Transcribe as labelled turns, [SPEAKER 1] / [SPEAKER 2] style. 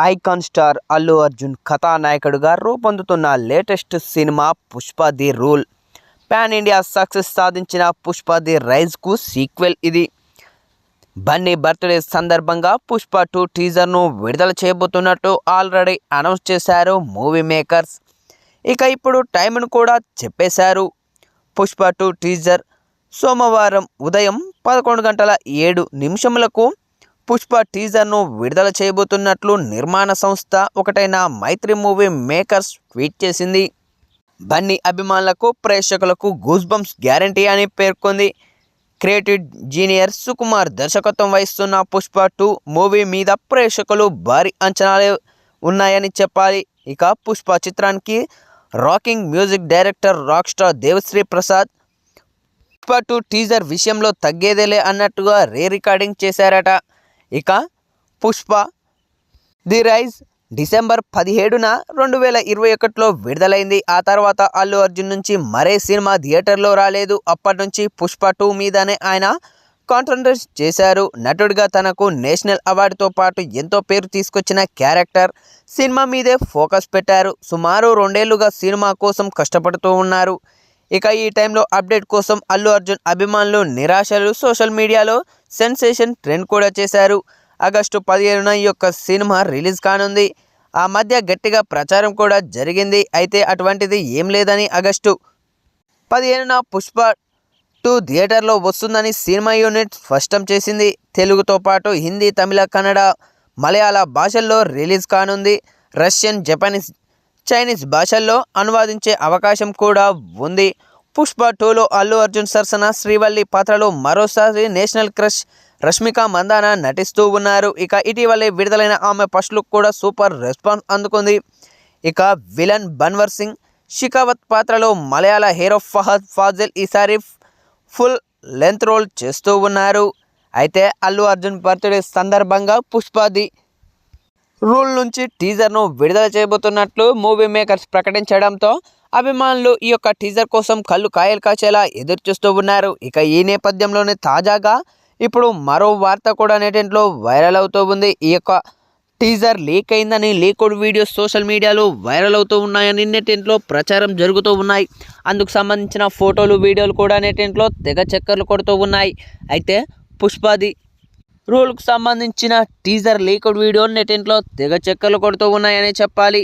[SPEAKER 1] Icon star Allu Arjun కథానాయకుడుగా రూపొందుతున్న latest cinema Pushpa the rule. Pan India success సాధించిన Pushpa the రైజ్కు sequel ఇది. బన్నీ బర్త్డే సందర్భంగా పుష్ప టూ టీజర్ను విడుదల చేయబోతున్నట్టు ఆల్రెడీ అనౌన్స్ చేశారు మూవీ మేకర్స్. ఇక ఇప్పుడు టైంను కూడా చెప్పేశారు. పుష్ప టూ టీజర్ సోమవారం ఉదయం పదకొండు గంటల ఏడు నిమిషములకు పుష్ప టీజర్ను విడుదల చేయబోతున్నట్లు నిర్మాణ సంస్థ ఒకటైన మైత్రి మూవీ మేకర్స్ ట్వీట్ చేసింది. బన్నీ అభిమానులకు ప్రేక్షకులకు గూస్ బంప్స్ గ్యారంటీ అని పేర్కొంది. క్రియేటివ్ జీనియర్ సుకుమార్ దర్శకత్వం వహిస్తున్న పుష్ప టూ మూవీ మీద ప్రేక్షకులు భారీ అంచనాలు ఉన్నాయని చెప్పాలి. ఇక పుష్ప చిత్రానికి rocking music director rock star Devashri Prasad Pushpa two teaser విషయంలో తగ్గేదేలే అన్నట్టుగా రీ రికార్డింగ్ చేశారట. ఇక పుష్ప. ది రైజ్ డిసెంబర్ పదిహేడున రెండు వేల ఇరవై ఒకటిలో విడుదలైంది. ఆ తర్వాత అల్లు అర్జున్ నుంచి మరే సినిమా థియేటర్లో రాలేదు. అప్పటి నుంచి పుష్ప టూ మీదనే ఆయన కాన్సన్ట్రేట్ చేశారు. నటుడిగా తనకు నేషనల్ అవార్డుతో పాటు ఎంతో పేరు తీసుకొచ్చిన క్యారెక్టర్ సినిమా మీదే ఫోకస్ పెట్టారు. సుమారు రెండేళ్ళుగా సినిమా కోసం కష్టపడుతూ ఉన్నారు. ఇక ఈ టైంలో అప్డేట్ కోసం అల్లు అర్జున్ అభిమానులు నిరాశలు సోషల్ మీడియాలో సెన్సేషన్ ట్రెండ్ కూడా చేశారు. ఆగస్టు పదిహేనున ఈ యొక్క సినిమా రిలీజ్ కానుంది. ఆ మధ్య గట్టిగా ప్రచారం కూడా జరిగింది. అయితే అటువంటిది ఏం లేదని ఆగస్టు పదిహేనున పుష్ప టూ థియేటర్లో వస్తుందని సినిమా యూనిట్ స్పష్టం చేసింది. తెలుగుతో పాటు హిందీ తమిళ కన్నడ మలయాళ భాషల్లో రిలీజ్ కానుంది. రష్యన్ జపనీస్ చైనీస్ భాషల్లో అనువాదించే అవకాశం కూడా ఉంది. పుష్ప టూలో అల్లు అర్జున్ సరసన శ్రీవల్లి పాత్రలో మరోసారి నేషనల్ క్రష్ రష్మిక మందాన నటిస్తూ ఉన్నారు. ఇక ఇటీవలే విడుదలైన ఆమె ఫస్ట్ లుక్ కూడా సూపర్ రెస్పాన్స్ అందుకుంది. ఇక విలన్ బన్వర్ సింగ్ షికావత్ పాత్రలో మలయాళ హీరో ఫహద్ ఫాజిల్ ఈసారి ఫుల్ లెంత్ రోల్ చేస్తూ ఉన్నారు. అయితే అల్లు అర్జున్ బర్త్డే సందర్భంగా పుష్పది రూల్ నుంచి టీజర్ను విడుదల చేయబోతున్నట్లు మూవీ మేకర్స్ ప్రకటించడంతో అభిమానులు ఈ యొక్క టీజర్ కోసం కళ్ళు కాయలు కాచేలా ఎదురు చూస్తూ ఉన్నారు. ఇక ఈ నేపథ్యంలోనే తాజాగా ఇప్పుడు మరో వార్త కూడా నెటింట్లో వైరల్ అవుతూ ఉంది. ఈ యొక్క టీజర్ లీక్ అయిందని లీక్డ్ వీడియోస్ సోషల్ మీడియాలో వైరల్ అవుతూ ఉన్నాయని నెటింట్లో ప్రచారం జరుగుతూ ఉన్నాయి. అందుకు సంబంధించిన ఫోటోలు వీడియోలు కూడా నెటింట్లో తెగ చక్కర్లు కొడుతూ ఉన్నాయి. అయితే పుష్పాది రూల్కు సంబంధించిన టీజర్ లీక్డ్ వీడియో నెటింట్లో తెగ చెక్కలు కొడుతూ ఉన్నాయని చెప్పాలి.